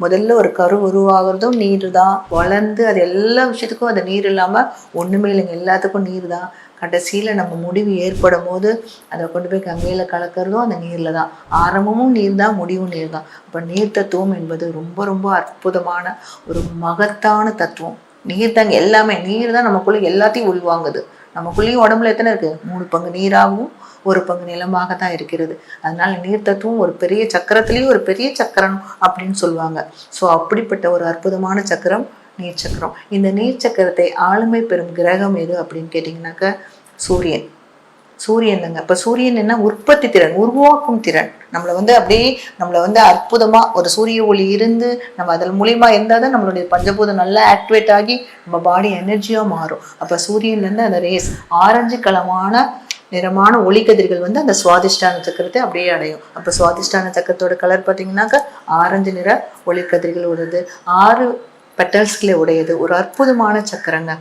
முதல்ல ஒரு கரு உருவாகிறதும் நீர் தான் வளர்ந்து அது எல்லா விஷயத்துக்கும் அது நீர் இல்லாமல் ஒன்றுமே இல்லைங்க. எல்லாத்துக்கும் நீர் தான் கடைசியில் நம்ம முடிவு ஏற்படும் போது அதை கொண்டு போய் கங்கையில் கலக்கிறதும் அந்த நீரில் தான் ஆரம்பமும் நீர் தான் முடிவும் நீர் தான் அப்போ நீர் தத்துவம் என்பது ரொம்ப ரொம்ப அற்புதமான ஒரு மகத்தான தத்துவம். நீர் தாங்க எல்லாமே. நீர் தான் நமக்குள்ளே எல்லாத்தையும் உள்வாங்குது. நமக்குள்ளேயும் உடம்புல எத்தனை இருக்குது மூணு பங்கு நீராகவும் ஒரு பங்கு நிலமாக தான் இருக்கிறது. அதனால நீர் தத்துவம் ஒரு பெரிய சக்கரத்திலேயே ஒரு பெரிய சக்கரம் அப்படின்னு சொல்லுவாங்க. ஸோ அப்படிப்பட்ட ஒரு அற்புதமான சக்கரம் நீர் சக்கரம் இந்த நீர் சக்கரத்தை ஆளுமை பெறும் கிரகம் எது அப்படின்னு கேட்டிங்கனாக்க சூரியன். சூரியன் தாங்க. இப்போ சூரியன் என்ன? உற்பத்தி திறன் உருவாக்கும் திறன். நம்மளை வந்து அப்படியே நம்மளை வந்து அற்புதமாக ஒரு சூரிய ஒளி இருந்து நம்ம அதன் மூலியமா இருந்தால் தான் நம்மளுடைய பஞ்சபூதம் நல்லா ஆக்டிவேட் ஆகி நம்ம பாடி எனர்ஜியாக மாறும். அப்போ சூரியன்லேருந்து அந்த ரேஸ் ஆரஞ்சு கலமான நிறமான ஒளிக்கதிர்கள் வந்து அந்த சுவாதிஷ்டான சக்கரத்தை அப்படியே அடையும். அப்போ சுவாதிஷ்டான சக்கரத்தோட கலர் பார்த்தீங்கன்னாக்கா ஆரஞ்சு நிற ஒளிக்கதிர்கள் உடையது ஆறு பெட்டல்ஸ்களை உடையது. ஒரு அற்புதமான சக்கரங்க.